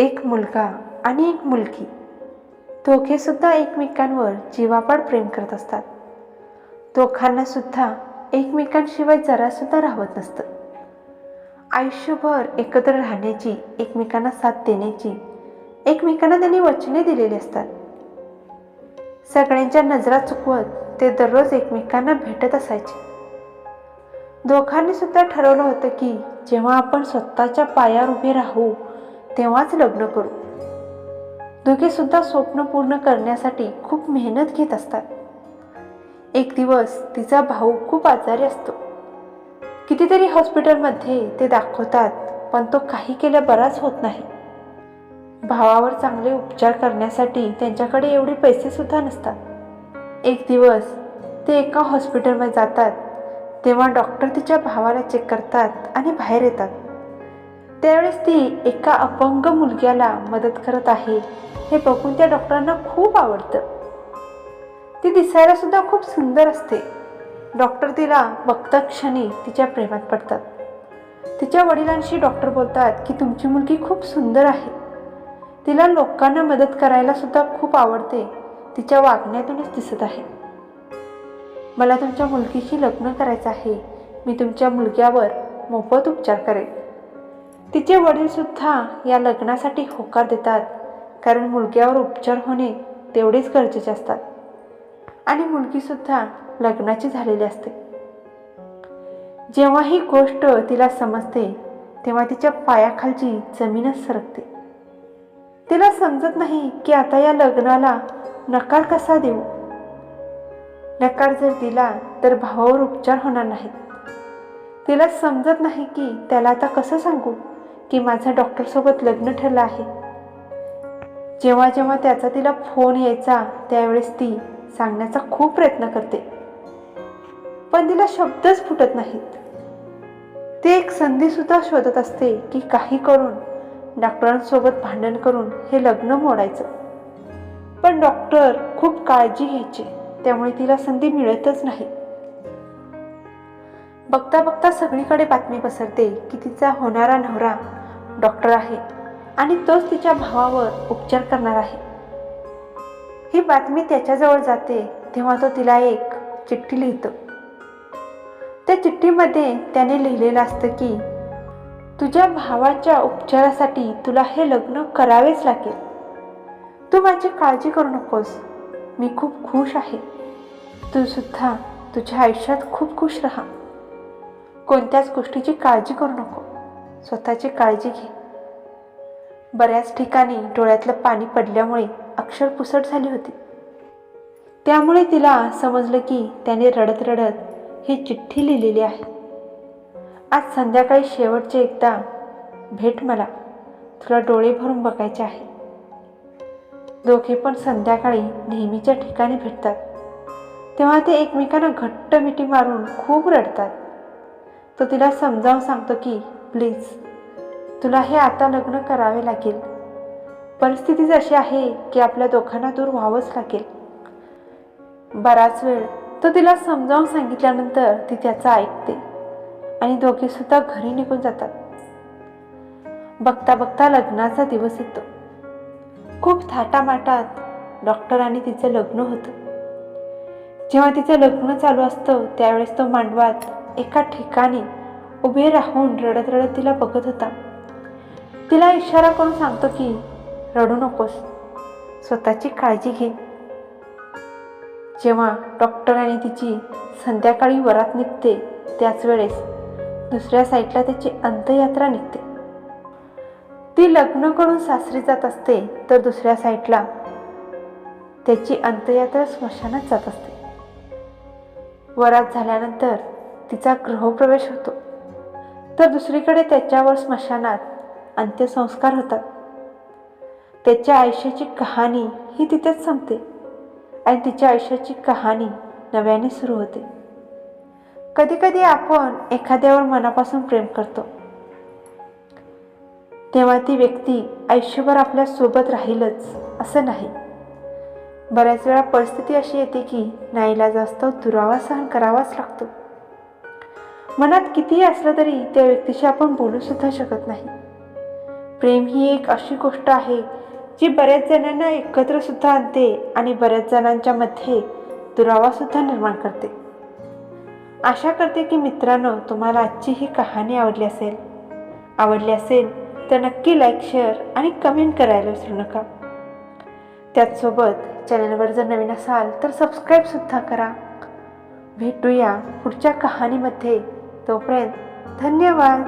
एक मुलगा आणि एक मुलगी. दोघेसुद्धा एकमेकांवर जीवापाड प्रेम करत असतात. दोघांनासुद्धा एकमेकांशिवाय जरासुद्धा राहत नसतं. आयुष्यभर एकत्र राहण्याची एकमेकांना साथ देण्याची एकमेकांना त्यांनी वचने दिलेली असतात. सगळ्यांच्या नजरा चुकवत ते दररोज एकमेकांना भेटत असायचे. दोघांनी सुद्धा ठरवलं होतं की जेव्हा आपण स्वतःच्या पायावर उभे राहू तेव्हाच लग्न करू. दोघेसुद्धा स्वप्न पूर्ण करण्यासाठी खूप मेहनत घेत असतात. एक दिवस तिचा भाऊ खूप आजारी असतो. कितीतरी हॉस्पिटलमध्ये ते दाखवतात पण तो काही केल्या बराच होत नाही. भावावर चांगले उपचार करण्यासाठी त्यांच्याकडे एवढे पैसेसुद्धा नसतात. एक दिवस ते एका हॉस्पिटलमध्ये जातात तेव्हा डॉक्टर तिच्या भावाला चेक करतात आणि बाहेर येतात. त्यावेळेस ती एका अपंग मुलग्याला मदत करत आहे. हे बघून त्या डॉक्टरांना खूप आवडतं. ती दिसायला सुद्धा खूप सुंदर असते. डॉक्टर तिला बघता क्षणी तिच्या प्रेमात पडतात. तिच्या वडिलांशी डॉक्टर बोलतात की तुमची मुलगी खूप सुंदर आहे. तिला लोकांना मदत करायला सुद्धा खूप आवडते. तिच्या वागण्यातूनच दिसत आहे. मला तुमच्या मुलगीशी लग्न करायचं आहे. मी तुमच्या मुलग्यावर मोफत उपचार करेन. तिचे वडीलसुद्धा या लग्नासाठी होकार देतात. कारण मुलग्यावर उपचार होणे तेवढेच गरजेचे असतात. आणि मुलगीसुद्धा लग्नाची झालेली असते. जेव्हा ही गोष्ट तिला समजते तेव्हा तिच्या पायाखालची जमीनच सरकते. तिला समजत नाही की आता या लग्नाला नकार कसा देऊ? नकार जर दिला तर भावावर उपचार होणार नाहीत. तिला समजत नाही की त्याला आता कसं सांगू? की माझं डॉक्टरसोबत लग्न ठरलं आहे. जेव्हा जेव्हा त्याचा तिला फोन यायचा त्यावेळेस ती सांगण्याचा खूप प्रयत्न करते. पण तिला शब्दच फुटत नाहीत. ती एक संधीसुद्धा शोधत असते की काही करून डॉक्टरांसोबत भांडण करून हे लग्न मोडायचं. पण डॉक्टर खूप काळजी घ्यायचे त्यामुळे तिला संधी मिळतच नाही. बघता बघता सगळीकडे बातमी पसरते की तिचा होणारा नवरा डॉक्टर आहे आणि तोच तिच्या भावावर उपचार करणार आहे. ही बातमी त्याच्याजवळ जाते तेव्हा तो तिला एक चिठ्ठी लिहितो. त्या चिठ्ठीमध्ये त्याने लिहिलेलं असतं की तुझ्या भावाच्या उपचारासाठी तुला हे लग्न करावेच लागेल. तू माझी काळजी करू नकोस. मी खूप खुश आहे. तू सुद्धा तुझ्या आयुष्यात खूप खुश राहा. कोणत्याच गोष्टीची काळजी करू नको. स्वतःची काळजी घे. बऱ्याच ठिकाणी डोळ्यातलं पाणी पडल्यामुळे अक्षर पुसट झाली होती. त्यामुळे तिला समजलं की त्याने रडत रडत ही चिठ्ठी लिहिलेली आहे. आज संध्याकाळी शेवटचे एकदा भेट मला. तुला डोळे भरून बघायचे आहे. दोघे पण संध्याकाळी नेहमीच्या ठिकाणी भेटतात. तेव्हा ते एकमेकांना घट्ट मिठी मारून खूप रडतात. तो तिला समजावून सांगतो की प्लीज तुला हे आता लग्न करावे लागेल. परिस्थितीच अशी आहे की आपल्या दोघांना दूर व्हावंच लागेल. बराच वेळ तो तिला समजावून सांगितल्यानंतर ती त्याचं ऐकते आणि दोघे सुद्धा घरी निघून जातात. बघता बघता लग्नाचा दिवस येतो. खूप थाटामाटात डॉक्टर आणि तिचं लग्न होतं. जेव्हा तिचं लग्न चालू असतं त्यावेळेस तो मांडवात एका ठिकाणी उभे राहून रडत रडत तिला बघत होता. तिला इशारा करून सांगतो की रडू नकोस. स्वतःची काळजी घे. जेव्हा डॉक्टर आणि तिची संध्याकाळी वरात निघते त्याच वेळेस दुसऱ्या साईडला त्याची अंत्ययात्रा निघते. ती लग्न करून सासरी जात असते तर दुसऱ्या साईडला त्याची अंत्ययात्रा स्मशानात जात असते. वरात झाल्यानंतर तिचा गृहप्रवेश होतो. तर दुसरीकडे त्याच्यावर स्मशानात अंत्यसंस्कार होतात. त्याच्या आयुष्याची कहाणी ही तिथेच संपते आणि तिच्या आयुष्याची कहाणी नव्याने सुरू होते. कधीकधी आपण एखाद्यावर मनापासून प्रेम करतो. तेव्हा ती व्यक्ती आयुष्यभर आपल्यासोबत राहीलच असं नाही. बऱ्याच वेळा परिस्थिती अशी येते की नाईला जास्त दुरावा सहन करावाच लागतो. मनात कितीही असलं तरी त्या व्यक्तीशी आपण बोलू सुद्धा शकत नाही. प्रेम ही एक अशी गोष्ट आहे जी बऱ्याच जणांना एकत्र सुद्धा आणते आणि बऱ्याच जणांच्या मध्ये दुरावा सुद्धा निर्माण करते. आशा करते की मित्रांनो तुम्हाला आजची ही कहाणी आवडली असेल. आवडली असेल तर नक्की लाईक शेअर आणि कमेंट करायला विसरू नका. त्याचसोबत चॅनलवर जर नवीन असाल तर सबस्क्राईबसुद्धा करा. भेटूया पुढच्या कहाणीमध्ये. तोपर्यंत धन्यवाद.